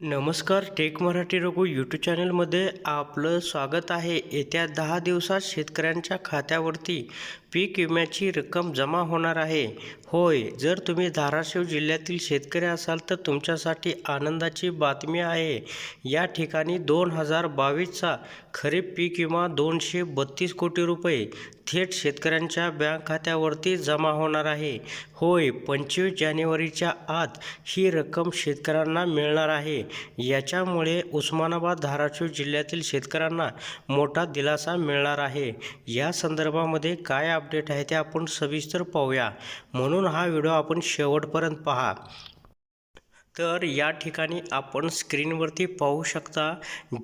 नमस्कार take Marathi Raghu YouTube चॅनलमध्ये आपलं स्वागत आहे. येत्या दहा दिवसात शेतकऱ्यांच्या खात्यावरती पीक विम्याची रक्कम जमा होणार आहे. होय जर तुम्ही धाराशिव जिल्ह्यातील शेतकरी असाल तर तुमच्यासाठी आनंदाची बातमी आहे. या ठिकाणी दोन हजार बावीसचा खरीप पीक विमा दोनशे बत्तीस कोटी रुपये थेट शेतकऱ्यांच्या बँक खात्यावरती जमा होणार आहे. होय पंचवीस जानेवारीच्या आत ही रक्कम शेतकऱ्यांना मिळणार आहे. याच्यामुळे उस्मानाबाद धाराशिव जिल्ह्यातील शेतकऱ्यांना मोठा दिलासा मिळणार आहे. या संदर्भामध्ये काय अपडेट आहे ते आपण सविस्तर पाहूया. म्हणून हा व्हिडिओ आपण शेवटपर्यंत पहा. तर या ठिकाणी आपण स्क्रीनवरती पाहू शकता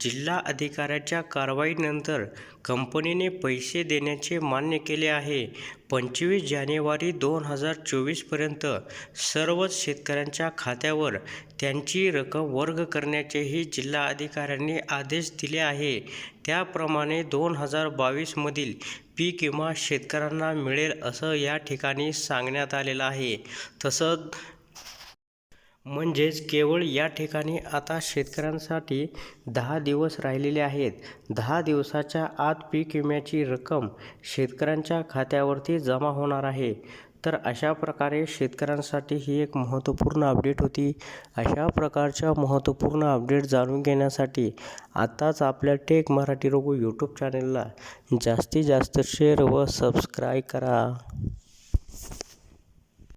जिल्हा अधिकाऱ्याच्या कारवाईनंतर कंपनीने पैसे देण्याचे मान्य केले आहे. पंचवीस जानेवारी दोन हजार चोवीसपर्यंत सर्वच शेतकऱ्यांच्या खात्यावर त्यांची रक्कम वर्ग करण्याचेही जिल्हा अधिकाऱ्यांनी आदेश दिले आहे. त्याप्रमाणे दोन हजार बावीसमधील पीक विमा शेतकऱ्यांना मिळेल असं या ठिकाणी सांगण्यात आलेलं आहे. तसंच म्हणजेच केवळ या ठिकाणी आता शेतकऱ्यांसाठी दहा दिवस राहिलेले आहेत. दहा दिवसाच्या आत पीक विम्याची रक्कम शेतकऱ्यांच्या खात्यावरती जमा होणार आहे. तर अशा प्रकारे शेतकऱ्यांसाठी ही एक महत्त्वपूर्ण अपडेट होती. अशा प्रकारच्या महत्त्वपूर्ण अपडेट जाणून घेण्यासाठी आत्ताच आपल्या टेक मराठी रोगो यूट्यूब चॅनलला जास्तीत जास्त शेअर व सबस्क्राईब करा.